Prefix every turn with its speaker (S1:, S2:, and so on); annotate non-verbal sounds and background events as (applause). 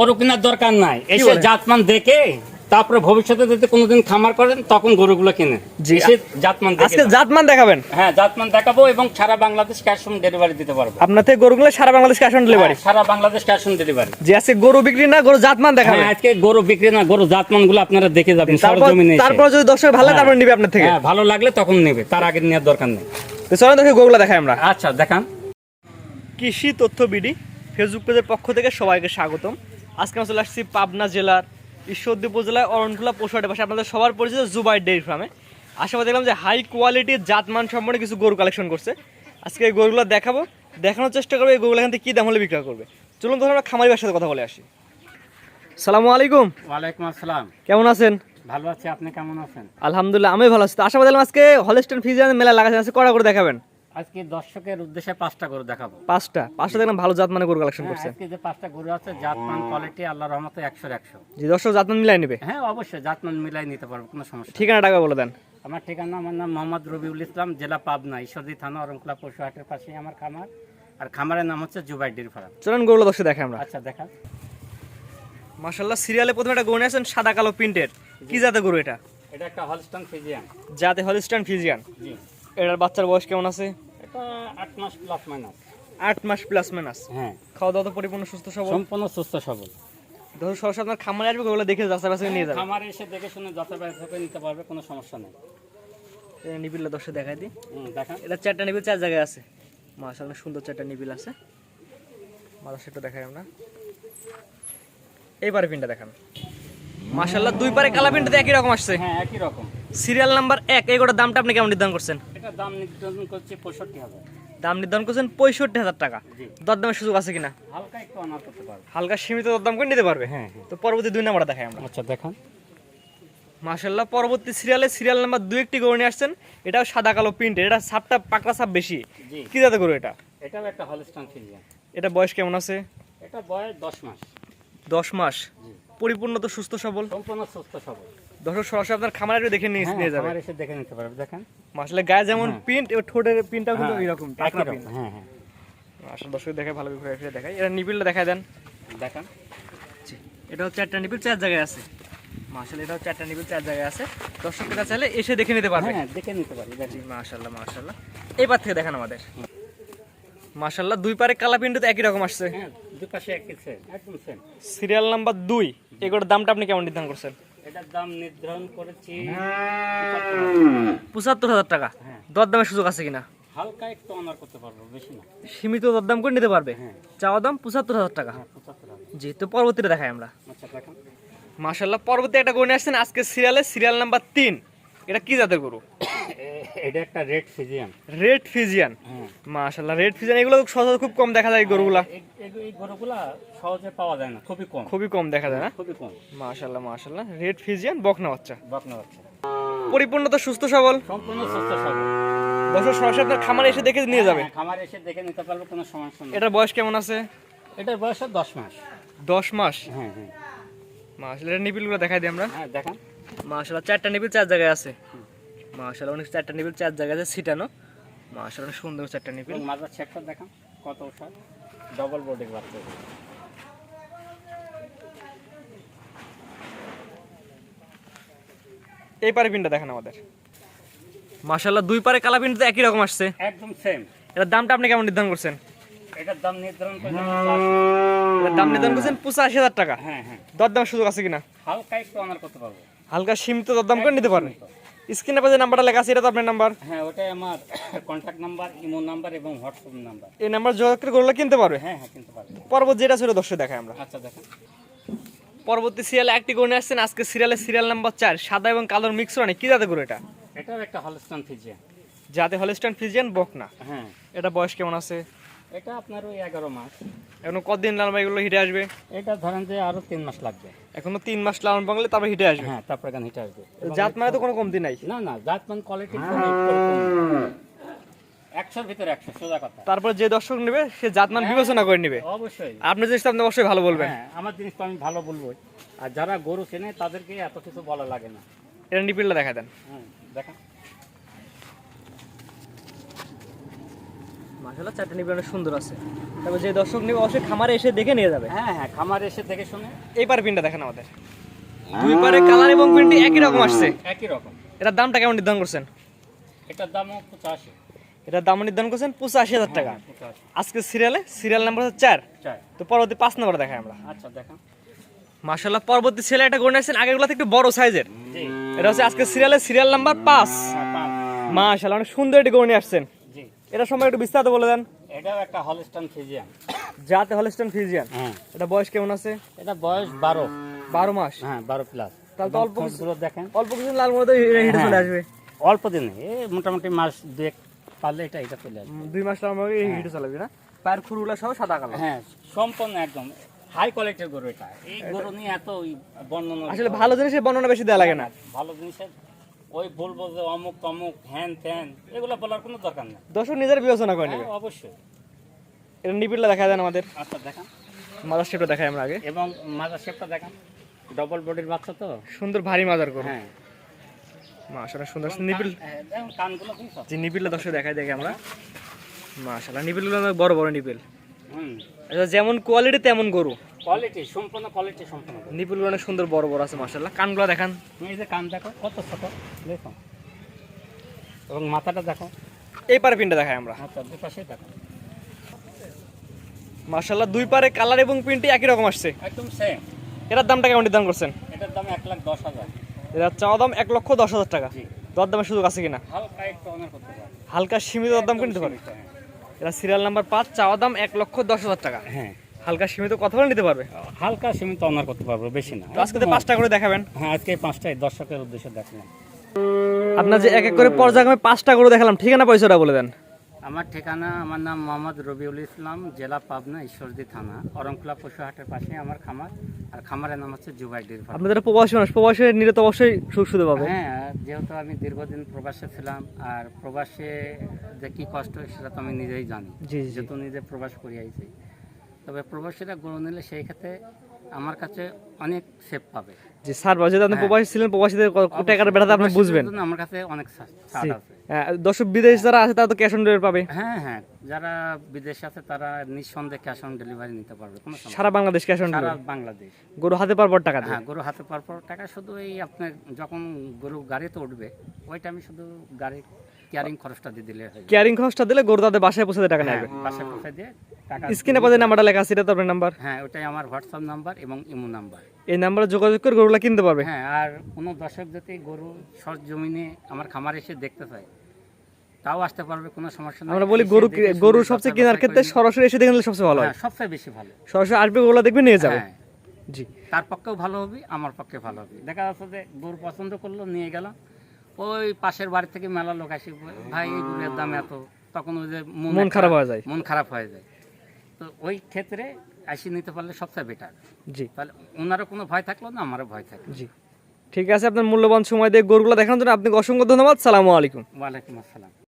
S1: গরু কেনার দরকার নাই। এসে জাতমান দেখে তারপরে ভবিষ্যতে যদি কোনোদিন খামার করেন তখন গরুগুলো কিনে। এসে জাতমান
S2: আজকে জাতমান দেখাবেন?
S1: হ্যাঁ জাতমান দেখাবো এবং সারা বাংলাদেশ ক্যাশ অন ডেলিভারি দিতে পারব।
S2: আপনার থেকে গরুগুলো সারা বাংলাদেশ ক্যাশ অন ডেলিভারি।
S1: হ্যাঁ, সারা বাংলাদেশ ক্যাশ অন ডেলিভারি।
S2: যে আজকে গরু বিক্রি না গরু জাতমান দেখাবেন।
S1: হ্যাঁ আজকে গরু বিক্রি না গরু জাতমানগুলো আপনারা দেখে যাবেন
S2: তারপর
S1: সরজমিনে।
S2: তারপর যদি দর্শক ভালো লাগে তারপর নিবে আপনার থেকে।
S1: হ্যাঁ ভালো লাগলে তখন নেবে তার আগে নেওয়ার দরকার নেই।
S2: তো চলো দেখে গরুগুলো দেখাই আমরা।
S1: আচ্ছা দেখান।
S2: কৃষি তথ্য বিডি ফেসবুক পেজের পক্ষ থেকে সবাইকে স্বাগতম। আজকে আমরা চলে আসছি পাবনা জেলার ঈশ্বরদী উপজেলায় অরণখোলা পশুহাটের পাশে আপনাদের সবার পরিচিত জুবাই ডেইরি ফার্মে। আশা দেখলাম যে হাই কোয়ালিটির জাতমান সম্পর্কে কিছু গরু কালেকশন করছে। আজকে এই গরুগুলো দেখাবো। দেখানোর চেষ্টা করব এই গরুগুলো এখান থেকে কী দাম হলে বিক্রয় করবে। চলুন তখন আমরা খামারি সাথে কথা বলে আসি। সালামু আলাইকুম।
S1: ওয়ালাইকুম আসসালাম।
S2: কেমন আছেন?
S1: ভালো আছি আপনি কেমন আছেন?
S2: আলহামদুলিল্লাহ আমি ভালো আছি। আশা দেখলাম আজকে হলস্টেন ফিজিয়ান মেলা লাগাচ্ছে আছে কড়া করে দেখাবেন।
S1: আজকে দর্শকের উদ্দেশ্যে পাঁচটা গরু দেখাবো।
S2: পাঁচটা? পাঁচটা দেখলাম ভালো জাত মানে গরু কালেকশন
S1: হ্যাঁ,
S2: করছে।
S1: আজকে যে পাঁচটা গরু আছে জাতমান কোয়ালিটি আল্লাহ রহমতে একশোর একশো।
S2: যে দর্শক জাতমান মিলাই নেবে?
S1: হ্যাঁ অবশ্যই জাতমান মিলাই নিতে পারব কোনো সমস্যা।
S2: ঠিকানা টাকা বলে দেন।
S1: আমার ঠিকানা আমার নাম মোহাম্মদ রবিউল ইসলাম জেলা পাবনা ঈশ্বরদী থানা অরংকলা পশুহাটের পাশেই আমার খামার। আর খামারের নাম হচ্ছে জুবাই ডেরি ফার্ম।
S2: চলেন গরুগুলো দর্শক দেখে আমরা।
S1: আচ্ছা দেখা।
S2: মাশাল্লাহ সিরিয়ালে প্রথমে একটা গরু নিয়ে আসেন সাদা কালো প্রিন্টের। কি জাতের গরু এটা?
S1: এটা একটা হলস্টন ফিজিয়ান।
S2: জাতে হলিস্টান ফিজিয়ান।
S1: জি।
S2: এটার বাচ্চার বয়স কেমন আছে?
S1: এটা আট মাস প্লাস মাইনাস
S2: আট মাস প্লাস মাইনাস
S1: হ্যাঁ।
S2: খাওয়া দাওয়া তো পরিপূর্ণ সুস্থ সবল?
S1: সম্পূর্ণ সুস্থ সবল।
S2: ধরো সরাসরি আপনার খামারে আসবে ওগুলো দেখে যাচাই বাছাই নিয়ে যাবে।
S1: খামারে এসে দেখে শুনে যাচাই করে নিতে পারবে কোনো সমস্যা নেই।
S2: এটা দর্শক দেখাই দিই।
S1: দেখান।
S2: এটা চারটা নিবিল চার জায়গায় আছে। মাশাল্লাহ সুন্দর চারটা নিবিল আছে। দেখাই আমরা। পিনটা দেখান। দুই পারে কালা পিনটাতে একই রকম আসছে।
S1: হ্যাঁ একই রকম।
S2: সিরিয়াল নাম্বার এক এই গোটার দামটা আপনি কেমন নির্ধারণ করছেন?
S1: দাম নির্ধারণ করছে পঁয়ষট্টি হাজার।
S2: দাম নির্ধারণ করছেন পঁয়ষট্টি হাজার টাকা। দরদামের সুযোগ আছে কিনা?
S1: হালকা একটু অনার করতে পারবে।
S2: হালকা সীমিত দরদাম করে নিতে পারবে?
S1: হ্যাঁ হ্যাঁ।
S2: তো পরবর্তী দুই নাম্বারটা দেখাই আমরা।
S1: আচ্ছা দেখান।
S2: পরবর্তী সিরিয়ালে সিরিয়াল নাম্বার দুই একটি গরু নিয়ে আসছেন। এটাও সাদা কালো প্রিন্ট এটা সাপটা পাকড়া সাপ বেশি। কি যাতে গরু এটা?
S1: এটাও একটা
S2: এটা বয়স কেমন আছে?
S1: এটা বয়স দশ মাস।
S2: দশ মাস। পরিপূর্ণ তো সুস্থ সবল?
S1: সম্পূর্ণ সুস্থ সবল।
S2: দর্শক সরাসরি আপনার খামারে একটু দেখে নিয়ে
S1: হ্যাঁ,
S2: নিয়ে যাবে।
S1: এসে দেখে নিতে পারবে দেখেন।
S2: মাসলে গায়ে যেমন
S1: হ্যাঁ।
S2: প্রিন্ট ঠোঁটের প্রিন্টটাও কিন্তু
S1: হ্যাঁ,
S2: এরকম টাকরা প্রিন্ট।
S1: হ্যাঁ হ্যাঁ।
S2: আসলে দর্শক দেখে ভালো ঘুরে ফিরে দেখাই। এটা নিপিলটা দেখাই দেন।
S1: দেখান।
S2: এটা হচ্ছে নিপিল চার জায়গায় আছে। নিপিল চার জায়গায় আছে। দর্শকরা চাইলে এসে দেখে নিতে পারবে।
S1: হ্যাঁ দেখে
S2: এবার থেকে দেখান আমাদের। দুই পারে কালা প্রিন্ট তো একই রকম আসছে।
S1: হ্যাঁ দুই পাশে একই সেম একদম সেম
S2: সিরিয়াল নাম্বার দুই এগুলোর দামটা আপনি কেমন নির্ধারণ করছেন?
S1: এটার দাম নির্ধারণ করেছি
S2: পঁচাত্তর হাজার টাকা।
S1: হ্যাঁ।
S2: দরদামের সুযোগ আছে কিনা?
S1: হালকা একটু অনার করতে পারব বেশি না।
S2: সীমিত দরদাম করে নিতে পারবে?
S1: হ্যাঁ।
S2: চাওয়া দাম পঁচাত্তর হাজার টাকা।
S1: যেহেতু হাজার।
S2: জি তো পরবর্তীটা দেখাই আমরা। মাসাল্লাহ পরবর্তী একটা গণে আসছেন আজকে সিরিয়ালে সিরিয়াল নাম্বার তিন। এটা কি জাতের গরু? (coughs)
S1: এটা একটা রেড ফিজিয়ান।
S2: Red Friesian.
S1: হ্যাঁ।
S2: মাশাল্লাহ রেড ফিজিয়ান এগুলো সহজে খুব কম দেখা যায় গরুগুলা।
S1: এই- এই- গরুগুলা সহজে পাওয়া যায় না খুবই কম।
S2: খুবই কম দেখা যায় না?
S1: খুবই কম।
S2: মাশাল্লাহ মাশাল্লাহ রেড ফিজিয়ান বকনা বাচ্চা।
S1: বকনা বাচ্চা।
S2: পরিপূর্ণ তো সুস্থ সবল?
S1: সম্পূর্ণ সুস্থ সবল।
S2: দর্শক সরাসরি আপনার খামারে এসে দেখে নিয়ে যাবে।
S1: হ্যাঁ, খামারে এসে দেখে নিতে পারবে কোনো সমস্যা নেই।
S2: এটার বয়স কেমন আছে?
S1: এটার বয়স আর দশ মাস।
S2: দশ মাস?
S1: হ্যাঁ হ্যাঁ।
S2: এটা নিপিলগুলো দেখাই দিই আমরা।
S1: হ্যাঁ দেখান।
S2: মাশাল্লাহ চারটা নিপিল চার জায়গায় আছে। মাশাল্লাহ অনেক চারটা নিপিল চার জায়গায় আছে ছিটানো। মাশাল্লাহ অনেক সুন্দর চারটা নিপিল
S1: মাজার চেকটা দেখান কত ওষার ডবল বডির বাচ্চা।
S2: এই পারে পিনটা দেখেন আমাদের। মাশাল্লাহ দুই পারে কালা পিনটা তো একই রকম আসছে।
S1: একদম সেম
S2: এটার দামটা আপনি কেমন নির্ধারণ করছেন?
S1: এটার দাম নির্ধারণ করে
S2: দাম নির্ধারণ করছেন পঁচাশি হাজার টাকা।
S1: হ্যাঁ হ্যাঁ।
S2: দরদামের সুযোগ আছে কিনা?
S1: হালকা একটু অনার করতে পারব।
S2: হালকা সীমিত দরদাম করে নিতে পারবে স্ক্রিনে পাশে নাম্বারটা লেখা আছে এটা তো আপনার নাম্বার।
S1: হ্যাঁ ওটাই আমার কন্ট্যাক্ট নাম্বার ইমো নাম্বার এবং হোয়াটসঅ্যাপ নাম্বার
S2: এই নাম্বার যোগাযোগ করে গরুগুলো কিনতে পারবে?
S1: হ্যাঁ হ্যাঁ কিনতে পারবে।
S2: পরবর্তী যেটা ছিল দর্শক দেখাই আমরা।
S1: আচ্ছা দেখেন।
S2: পরবর্তী সিরিয়ালে একটি গরু নিয়ে আসছেন আজকে সিরিয়ালে সিরিয়াল নাম্বার চার সাদা এবং কালোর মিক্স রানি কি জাতে গরু এটা?
S1: এটাও একটা হলস্টান ফিজিয়ান
S2: যাতে হলিস্টান ফিজিয়ান বকনা।
S1: হ্যাঁ।
S2: এটা বয়স কেমন আছে?
S1: এটা আপনার ওই এগারো মাস।
S2: এখন কতদিন লালন এগুলো হিটে আসবে?
S1: এটা ধরেন যে আরও তিন মাস লাগবে।
S2: এখনও তিন মাস লালন বাংলে তারপর হিটে আসবে?
S1: হ্যাঁ তারপর এখানে হিটে আসবে।
S2: জাত মানে তো কোনো কমতি নাই।
S1: না না জাতমান কোয়ালিটি একশোর ভিতরে একশো সোজা কথা।
S2: তারপর যে দর্শক নেবে সে জাতমান বিবেচনা করে নেবে।
S1: অবশ্যই।
S2: আপনি জিনিসটা আপনি অবশ্যই ভালো বলবেন।
S1: হ্যাঁ আমার জিনিস তো আমি ভালো বলব। আর যারা গরু চেনে তাদেরকে এত কিছু বলা লাগে না।
S2: এটা নিপিলটা দেখা দেন।
S1: হ্যাঁ দেখা।
S2: মাশাআল্লাহ চারটে নিবি অনেক সুন্দর আছে। তারপর যে দর্শক নিবে অবশ্যই খামারে এসে দেখে নিয়ে যাবে।
S1: হ্যাঁ হ্যাঁ খামার এসে দেখে শুনে।
S2: এই পারে পিনটা দেখেন আমাদের। দুই পারে কালার এবং প্রিন্টটি একই রকম আসছে।
S1: একই রকম।
S2: এটার দামটা কেমন নির্ধারণ করছেন?
S1: এটার দামও পঁচাশি।
S2: এটার দাম নির্ধারণ করছেন পঁচাশি হাজার টাকা। আজকে সিরিয়ালে সিরিয়াল নাম্বার হচ্ছে চার। তো পরবর্তী পাঁচ নাম্বার দেখাই আমরা।
S1: আচ্ছা দেখেন।
S2: মাশাআল্লাহ পরবর্তী ছেলে একটা গড়ে আসছেন আগেরগুলো একটু বড় সাইজের এটা হচ্ছে আজকে সিরিয়ালের সিরিয়াল নাম্বার পাঁচ।
S1: হ্যাঁ, পাঁচ।
S2: মাশাআল্লাহ অনেক সুন্দর একটি গড়ে আসছেন। এটা সময় একটু বিস্তারিত বলে দেন।
S1: এটাও একটা হলস্টান ফিজিয়ান
S2: যাতে হলস্টন ফিজিয়ান
S1: হ্যাঁ।
S2: এটা বয়স কেমন আছে?
S1: এটা বয়স বারো।
S2: বারো মাস?
S1: হ্যাঁ বারো প্লাস
S2: তাহলে তো অল্প কিছু-
S1: দেখেন।
S2: অল্প কিছু লাল মতো হিটে চলে আসবে।
S1: অল্প দিনে। এ মোটামুটি মাস দুয়েক পারলে এটা এটা চলে আসবে।
S2: দুই মাস লাল মতো হিটে চলে না? পায়ের খুরগুলা সহ সাদা কালার
S1: হ্যাঁ সম্পূর্ণ একদম। হাই কোয়ালিটির গরু এটা। এই গরু নিয়ে এত বর্ণনা
S2: আসলে ভালো জিনিসের বর্ণনা বেশি দেওয়া লাগে না।
S1: ভালো জিনিসের ওই বলব যে অমুক তমুক হ্যান ত্যান এগুলো বলার কোনো দরকার নেই।
S2: দর্শক নিজের বিবেচনা করে নেবে।
S1: হ্যাঁ, অবশ্যই।
S2: এটা নিপিলটা দেখা দেন আমাদের।
S1: আচ্ছা দেখান।
S2: মাদার শেপটা দেখাই আমরা আগে।
S1: এবং মাজার শেপটা দেখান। ডবল বডির বাচ্চা তো?
S2: সুন্দর ভারী মাদার করো
S1: হ্যাঁ।
S2: মাশাআল্লাহ সুন্দর নিপিল
S1: দেখুন কানগুলো
S2: যে নিপিলটা দর্শক দেখাই দেখে আমরা। মাশাআল্লাহ নিপিলগুলো বড় বড় নিপিল।
S1: হুম।
S2: আচ্ছা যেমন কোয়ালিটি তেমন গরু।
S1: কোয়ালিটি সম্পূর্ণ কোয়ালিটি সম্পূর্ণ।
S2: নিপিলগুলো অনেক সুন্দর বড় বড় আছে মাশাআল্লাহ। কানগুলো দেখান।
S1: এই যে কান দেখো কত ছোট দেখো। এবং মাথাটা দেখো।
S2: এই পারে পিনটা দেখাই আমরা।
S1: আচ্ছা দুপাশে দেখো।
S2: মাশাআল্লাহ দুই পারে কালার এবং প্রিন্টই একই রকম আসছে।
S1: একদম সেম
S2: এটার দামটা কেমন নির্ধারণ করছেন?
S1: এটার দাম এক লাখ দশ হাজার।
S2: এটার চাওয়া দাম এক লক্ষ দশ হাজার টাকা। দর দামের সুযোগ আছে কিনা?
S1: হালকা একটু
S2: হালকা সীমিত দর দাম কিনতে পারে। এটা সিরিয়াল নাম্বার পাঁচ চাওয়া দাম এক লক্ষ দশ হাজার টাকা।
S1: হ্যাঁ।
S2: হালকা সীমিত কথা বলে নিতে পারবে?
S1: হালকা সীমিত অনার করতে পারব বেশি না।
S2: আজকে তো পাঁচটা করে দেখাবেন।
S1: হ্যাঁ আজকে পাঁচটায় পাঁচটাই দর্শকের উদ্দেশ্যে দেখলাম।
S2: আপনার যে এক এক করে পর্যায়ক্রমে পাঁচটা করে দেখালাম ঠিকানা পয়সাটা বলে দেন।
S1: আমার ঠিকানা আমার নাম মোহাম্মদ রবিউল ইসলাম জেলা পাবনা ঈশ্বরদী থানা অরংখোলা পশুহাটের পাশে আমার খামার আর খামারের নাম হচ্ছে জুবাই ডিরফার
S2: আপনাদের প্রবাসী মানুষ প্রবাসী নিলে তো অবশ্যই সুবিধা পাবে।
S1: হ্যাঁ যেহেতু আমি দীর্ঘদিন প্রবাসে ছিলাম আর প্রবাসে যে কি কষ্ট সেটা তো আমি নিজেই জানি
S2: জি জি
S1: যেহেতু নিজে প্রবাস করে আইছি। তবে প্রবাসীরা গরু নিলে সেই ক্ষেত্রে আমার কাছে অনেক সেফ পাবে।
S2: জি স্যার যেহেতু আপনি
S1: হ্যাঁ।
S2: প্রবাসী ছিলেন প্রবাসীদের টাকার বেড়াতে আপনি বুঝবেন?
S1: আমার কাছে অনেক ছাড় আছে।
S2: হ্যাঁ, দর্শক বিদেশ যারা আছে তারা তো ক্যাশ অন ডেলিভারি পাবে।
S1: হ্যাঁ হ্যাঁ যারা বিদেশে আছে তারা নিঃসন্দেহে ক্যাশ অন ডেলিভারি নিতে পারবে কোনো
S2: সারা বাংলাদেশ ক্যাশ অন
S1: নেই। সারা বাংলাদেশ।
S2: গরু হাতে পার পর টাকা
S1: হ্যাঁ গরু হাতে পাওয়ার পর টাকা শুধু এই আপনার যখন গরু গাড়িতে উঠবে ওইটা আমি শুধু গাড়ির কেয়ারিং খরচটা দিয়ে দিলে হয়
S2: কেয়ারিং খরচটা দিলে গরু তাদের বাসায় পৌঁছে টাকা
S1: হ্যাঁ
S2: নেবে।
S1: বাসা পৌঁছে দিয়ে টাকা
S2: স্ক্রিনে পদে নাম্বারটা লেখা আছে এটা তো আপনার নাম্বার।
S1: হ্যাঁ ওটাই আমার হোয়াটসঅ্যাপ নাম্বার এবং ইমো নাম্বার।
S2: এই নাম্বারে যোগাযোগ করে গরুগুলা কিনতে পারবে?
S1: হ্যাঁ আর কোনো দর্শক যদি গরু সর জমিনে আমার খামার এসে দেখতে চায় তাও আসতে পারবে কোনো সমস্যা নেই।
S2: আমরা বলি গরু গরু সবচেয়ে কেনার ক্ষেত্রে সরাসরি এসে দেখলে সবচেয়ে ভালো হয়।
S1: হ্যাঁ সবচেয়ে বেশি ভালো।
S2: সরাসরি আসবে গরুগুলা দেখবে নিয়ে যাবে?
S1: হ্যাঁ।
S2: জি।
S1: তার পক্ষেও ভালো হবে আমার পক্ষে ভালো হবে। দেখা যাচ্ছে যে গরু পছন্দ করল নিয়ে গেল। ওই পাশের বাড়ি থেকে মেলা লোক আসি ভাই এই গরুর দাম এত। তখন ওই যে
S2: মন খারাপ হয়ে যায়।
S1: মন খারাপ হয়ে যায়। তো ওই ক্ষেত্রে আসি নিতে পারলে সবচেয়ে বেটার
S2: জি।
S1: তাহলে ওনারও কোনো ভয় থাকল না আমারও ভয় থাকল।
S2: জি। ঠিক আছে আপনার মূল্যবান সময় দিয়ে গরুগুলো দেখানোর জন্য আপনাকে অসংখ্য ধন্যবাদ। সালামু আলাইকুম।
S1: ওয়ালাইকুম আসসালাম।